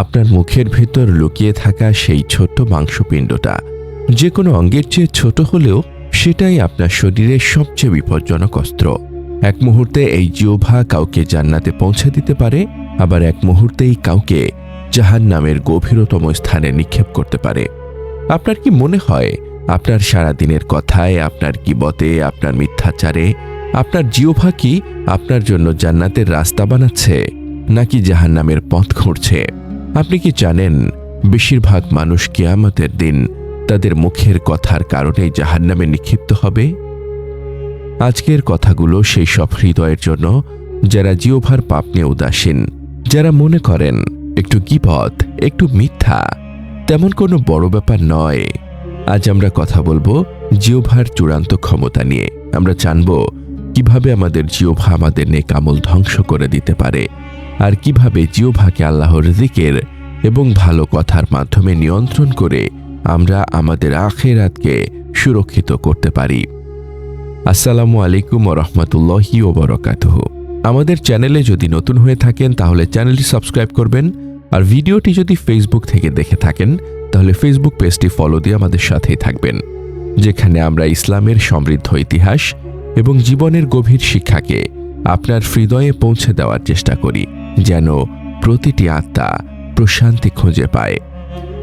আপনার মুখের ভেতর লুকিয়ে থাকা সেই ছোট্ট মাংসপিণ্ডটা, যে কোনো অঙ্গের চেয়ে ছোট হলেও সেটাই আপনার শরীরের সবচেয়ে বিপজ্জনক অস্ত্র। এক মুহূর্তে এই জিওভা কাউকে জান্নাতে পৌঁছে দিতে পারে, আবার এক মুহূর্তেই কাউকে জাহান নামের গভীরতম স্থানে নিক্ষেপ করতে পারে। আপনার কি মনে হয়, আপনার সারা দিনের কথায়, আপনার কিবতে আপনার মিথ্যাচারে, আপনার জিওভা কি আপনার জন্য জান্নাতের রাস্তা বানাচ্ছে, নাকি জাহান্নামের পথ খুঁড়ছে? আপনি কি জানেন, বেশিরভাগ মানুষ কিয়ামতের দিন তাদের মুখের কথার কারণে জাহান্নামে নিক্ষিপ্ত হবে? আজকের কথাগুলো সেই সব হৃদয়ের জন্য যারা জিওভার পাপ নিয়ে উদাসীন, যারা মনে করেন একটু গিপথ একটু মিথ্যা, তেমন কোনো বড় ব্যাপার নয়। আজ আমরা কথা বলব জিওভার চূড়ান্ত ক্ষমতা নিয়ে। আমরা জানব কীভাবে আমাদের জিওভা আমাদের নেক আমল ধ্বংস করে দিতে পারে। আর কীভাবে জিওভাকে আল্লাহর দিকের এবং ভালো কথার মাধ্যমে নিয়ন্ত্রণ করে আমরা আমাদের আখেরাতকে সুরক্ষিত করতে পারি। আসসালামু আলাইকুম রহমতুল্লাহি ওবরকাতহ। আমাদের চ্যানেলে যদি নতুন হয়ে থাকেন, তাহলে চ্যানেলটি সাবস্ক্রাইব করবেন আর ভিডিওটি যদি ফেসবুক থেকে দেখে থাকেন, তাহলে ফেসবুক পেজটি ফলো দিয়ে আমাদের সাথেই থাকবেন, যেখানে আমরা ইসলামের সমৃদ্ধ ইতিহাস এবং জীবনের গভীর শিক্ষাকে আপনার হৃদয়ে পৌঁছে দেওয়ার চেষ্টা করি। যেন প্রতিটি আত্মা প্রশান্তি খুঁজে পায়।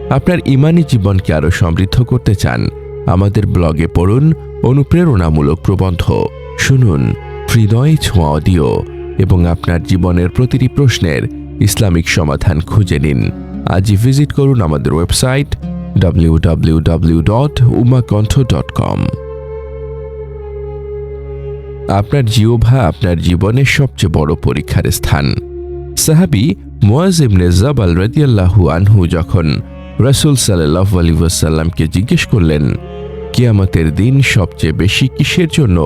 আপনার ইমানি জীবনকে আরও সমৃদ্ধ করতে চান, আমাদের ব্লগে পড়ুন অনুপ্রেরণামূলক প্রবন্ধ। শুনুন হৃদয় ছোঁয়া অডিও এবং আপনার জীবনের প্রতিটি প্রশ্নের ইসলামিক সমাধান খুঁজে নিন। আজই ভিজিট করুন আমাদের ওয়েবসাইট www.umakantho.com আপনার জিওভা আপনার জীবনের সবচেয়ে বড় পরীক্ষার স্থান। সাহাবি মুয়াজ ইবনে জাবাল রাদিয়াল্লাহু আনহু যখন রসুল সাল্লাল্লাহু আলাইহি ওয়াসাল্লামকে জিজ্ঞেস করলেন, কিয়ামতের দিন সবচেয়ে বেশি কিসের জন্য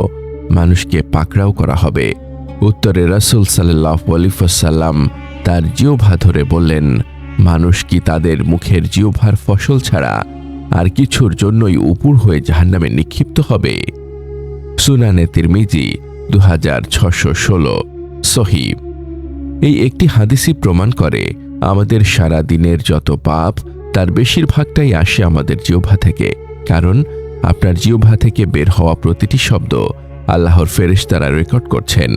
মানুষকে পাকড়াও করা হবে? উত্তরে রাসূল সাল্লাল্লাহু আলাইহি ওয়াসাল্লাম তার জিওভা ধরে বললেন, মানুষ কি তাদের মুখের জিওভার ফসল ছাড়া আর কিছুর জন্যই উপুর হয়ে জাহান্নামে নিক্ষিপ্ত হবে? সুনানে তিরমিজি দু হাজার ছশো ষোলো সহি এই একটি হাদিসি প্রমাণ করে আমাদের সারা দিনের যত পাপ, তার বেশিরভাগটাই আসে আমাদের জিওভা থেকে। কারণ আপনার জিওভা থেকে বের হওয়া প্রতিটি শব্দ আল্লাহর ফেরেশতারা রেকর্ড করছেন।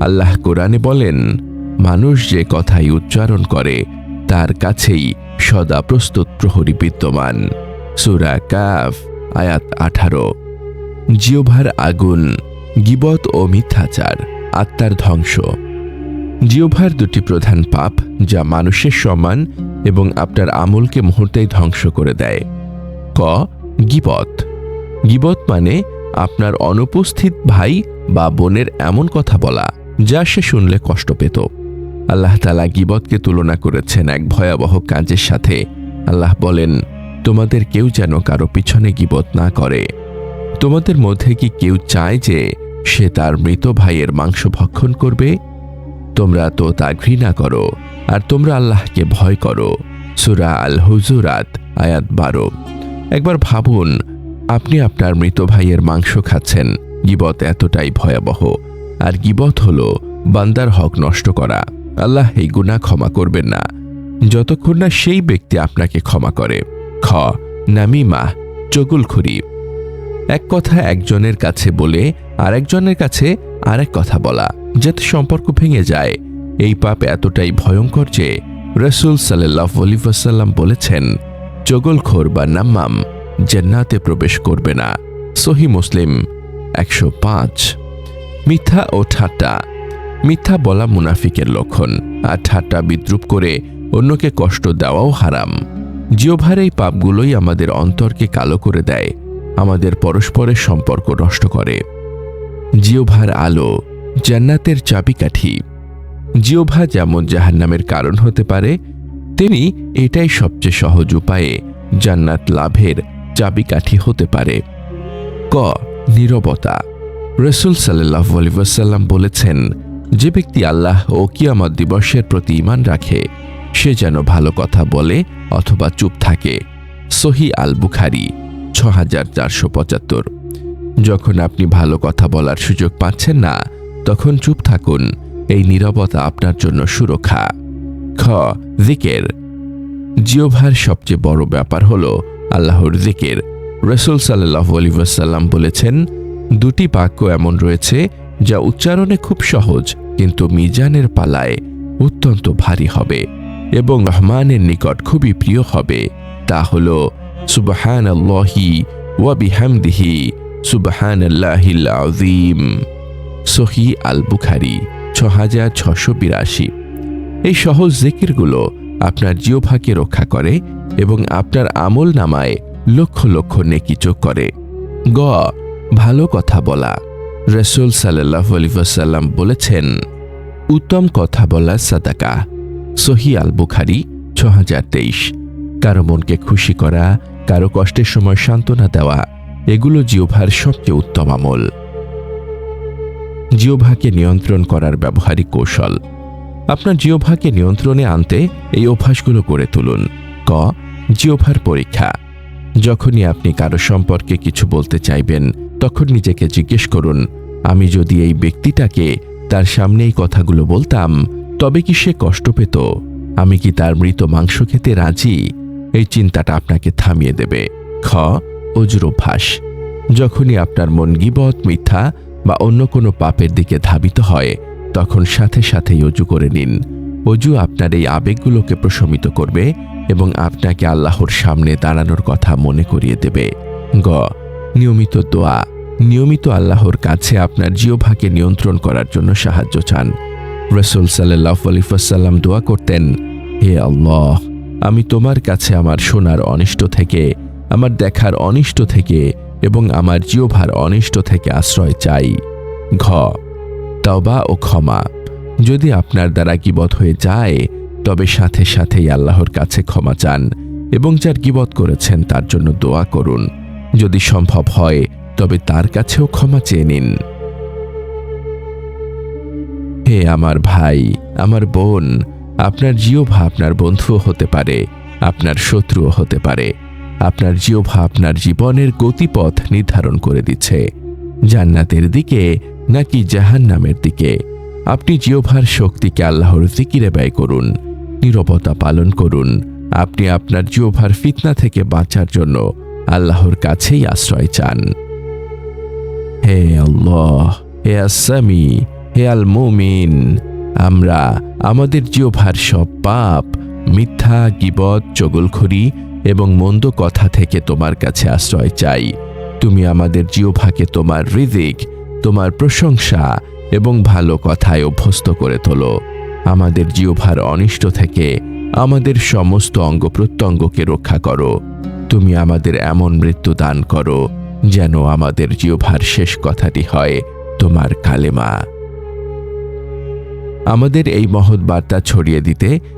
আল্লাহ কোরআনে বলেন, মানুষ যে কথাই উচ্চারণ করে, তার কাছেই সদা প্রস্তুত প্রহরী বিদ্যমান। সুরা কাফ, আয়াত আঠারো। জিওভার আগুন, গিবত ও মিথ্যাচার, আত্মার ধ্বংস। জিওভার দুটি প্রধান পাপ, যা মানুষের সম্মান এবং আপনার আমলকে মুহূর্তেই ধ্বংস করে দেয়। ক, গিবত। গিবত মানে আপনার অনুপস্থিত ভাই বা বোনের এমন কথা বলা, যা সে শুনলে কষ্ট পেত। আল্লাহ তালা গিবতকে তুলনা করেছেন এক ভয়াবহ কাজের সাথে। আল্লাহ বলেন, তোমাদের কেউ যেন কারও পিছনে গিবত না করে। তোমাদের মধ্যে কি কেউ চায় যে সে তার মৃত ভাইয়ের মাংস ভক্ষণ করবে? তোমরা তো তা ঘৃণা করো, আর তোমরা আল্লাহকে ভয় করো। সুরা আল হুজুরাত আয়াত বারো। একবার ভাবুন, আপনি আপনার মৃত ভাইয়ের মাংস খাচ্ছেন, গিবত এতটাই ভয়াবহ। আর গিবত হল বান্দার হক নষ্ট করা। আল্লাহ এই গুণা ক্ষমা করবেন না। যতক্ষণ না সেই ব্যক্তি আপনাকে ক্ষমা করে। খ, নামিমা, চগুলখুরি। এক কথা একজনের কাছে বলে আরেকজনের কাছে আরেক কথা বলা। যাতে সম্পর্ক ভেঙে যায়। এই পাপ এতটাই ভয়ঙ্কর যে রসুল সাল্লাহ আলিফাসাল্লাম বলেছেন চগলখোর বা নাম্মাম জান্নাতে প্রবেশ করবে না। সহি মুসলিম একশো পাঁচ। মিথ্যা ও ঠাট্টা। মিথ্যা বলা মুনাফিকের লক্ষণ, আর ঠাট্টা বিদ্রুপ করে অন্যকে কষ্ট দেওয়াও হারাম। জিওভার এই পাপগুলোই আমাদের অন্তরকে কালো করে দেয়, আমাদের পরস্পরের সম্পর্ক নষ্ট করে। জিওভার আলো জান্নাতের চাবিকাঠি। জিওভা যেমন জাহান্নামের কারণ হতে পারে, তিনি এটাই সবচেয়ে সহজ উপায়ে জান্নাত লাভের চাবিকাঠি হতে পারে। ক, নীরবতা। রসুল সাল্লাহ আলিবাসাল্লাম বলেছেন, যে ব্যক্তি আল্লাহ ও কিয়ামত দিবসের প্রতি ইমান রাখে, সে যেন ভালো কথা বলে অথবা চুপ থাকে। সহি আল বুখারি ছ চারশো পঁচাত্তর। যখন আপনি ভালো কথা বলার সুযোগ পাচ্ছেন না তখন চুপ থাকুন। এই নীরবতা আপনার জন্য সুরক্ষা। খ, জিকের। জিওভার সবচেয়ে বড় ব্যাপার হল আল্লাহর জিকের। রসুল সাল্লাহ আলী ওয়াসাল্লাম বলেছেন, দুটি বাক্য এমন রয়েছে যা উচ্চারণে খুব সহজ, কিন্তু মিজানের পালায় অত্যন্ত ভারী হবে এবং রহমানের নিকট খুবই প্রিয় হবে। তা হল সুবাহান আল্লাহি ওয়াবিহামদিহি সুবাহান আল্লাহিল আজিম সহি আল বুখারি ছ হাজার ছশো বিরাশি। এই সহজ জিকিরগুলো আপনার জিওভাকে রক্ষা করে এবং আপনার আমল নামায় লক্ষ লক্ষ নেকি যোগ করে। গ, ভালো কথা বলা। রসুল সাল্লাহ আলিবাসাল্লাম বলেছেন, উত্তম কথা বলা সাদাকা। সহি আল বুখারি ছ হাজার তেইশ। কারও মনকে খুশি করা, কারও কষ্টের সময় সান্ত্বনা দেওয়া, এগুলো জিওভার সবচেয়ে উত্তম আমল। জিওভাকে নিয়ন্ত্রণ করার ব্যবহারিক কৌশল। আপনার জিওভাকে নিয়ন্ত্রণে আনতে এই অভ্যাসগুলো করে তুলুন। ক জিওভার পরীক্ষা। যখনই আপনি কারও সম্পর্কে কিছু বলতে চাইবেন, তখন নিজেকে জিজ্ঞেস করুন, আমি যদি এই ব্যক্তিটাকে তার সামনে এই কথাগুলো বলতাম, তবে কি সে কষ্ট পেত? আমি কি তার মৃত মাংস খেতে রাজি? এই চিন্তাটা আপনাকে থামিয়ে দেবে। খ, অজুর অভ্যাস। যখনই আপনার মন গিবত, মিথ্যা বা অন্য কোনো পাপের দিকে ধাবিত হয়, তখন সাথে সাথেই অজু করে নিন। অজু আপনার এই আবেগগুলোকে প্রশমিত করবে এবং আপনাকে আল্লাহর সামনে দাঁড়ানোর কথা মনে করিয়ে দেবে। গ, নিয়মিত দোয়া। নিয়মিত আল্লাহর কাছে আপনার জিওভাকে নিয়ন্ত্রণ করার জন্য সাহায্য চান। রসুল সাল্লাহ আলিফাসাল্লাম দোয়া করতেন, হে আল্লাহ, আমি তোমার কাছে আমার শোনার অনিষ্ট থেকে, আমার দেখার অনিষ্ট থেকে এবং আমার জিওভার অনিষ্ট থেকে আশ্রয় চাই। ঘ তবা ও ক্ষমা। যদি আপনার দ্বারা গিবত হয়ে যায়, তবে সাথে সাথেই আল্লাহর কাছে ক্ষমা চান এবং যার গিবত করেছেন তার জন্য দোয়া করুন। যদি সম্ভব হয়, তবে তার কাছেও ক্ষমা চেয়ে নিন। হে আমার ভাই, আমার বোন, আপনার জিওভা আপনার বন্ধুও হতে পারে, আপনার শত্রুও হতে পারে। আপনার জিওভা আপনার জীবনের গতিপথ নির্ধারণ করে দিচ্ছে। জান্নাতের দিকে নাকি জাহান্নামের দিকে? আপনি জিওভার শক্তিকে আল্লাহর জিকিরে ব্যয় করুন, নীরবতা পালন করুন। আপনি আপনার জিওভার ফিতনা থেকে বাঁচার জন্য আল্লাহর কাছেই আশ্রয় চান। হে আল্লাহ, হে আসামি হে আল মুমিন আমরা আমাদের জিওভার সব পাপ মিথ্যা, গিবত, চগলখড়ি এবং মন্দ কথা থেকে তোমার কাছে আশ্রয় চাই। তুমি আমাদের জিওভাকে তোমার রিজিক, তোমার প্রশংসা এবং ভালো কথায় অভ্যস্ত করে তোলো। আমাদের জিওভার অনিষ্ট থেকে আমাদের সমস্ত অঙ্গ প্রত্যঙ্গকে রক্ষা করো। তুমি আমাদের এমন মৃত্যু দান করো যেন আমাদের জিওভার শেষ কথাটি হয় তোমার কালেমা। আমাদের এই মহৎ বার্তা ছড়িয়ে দিতে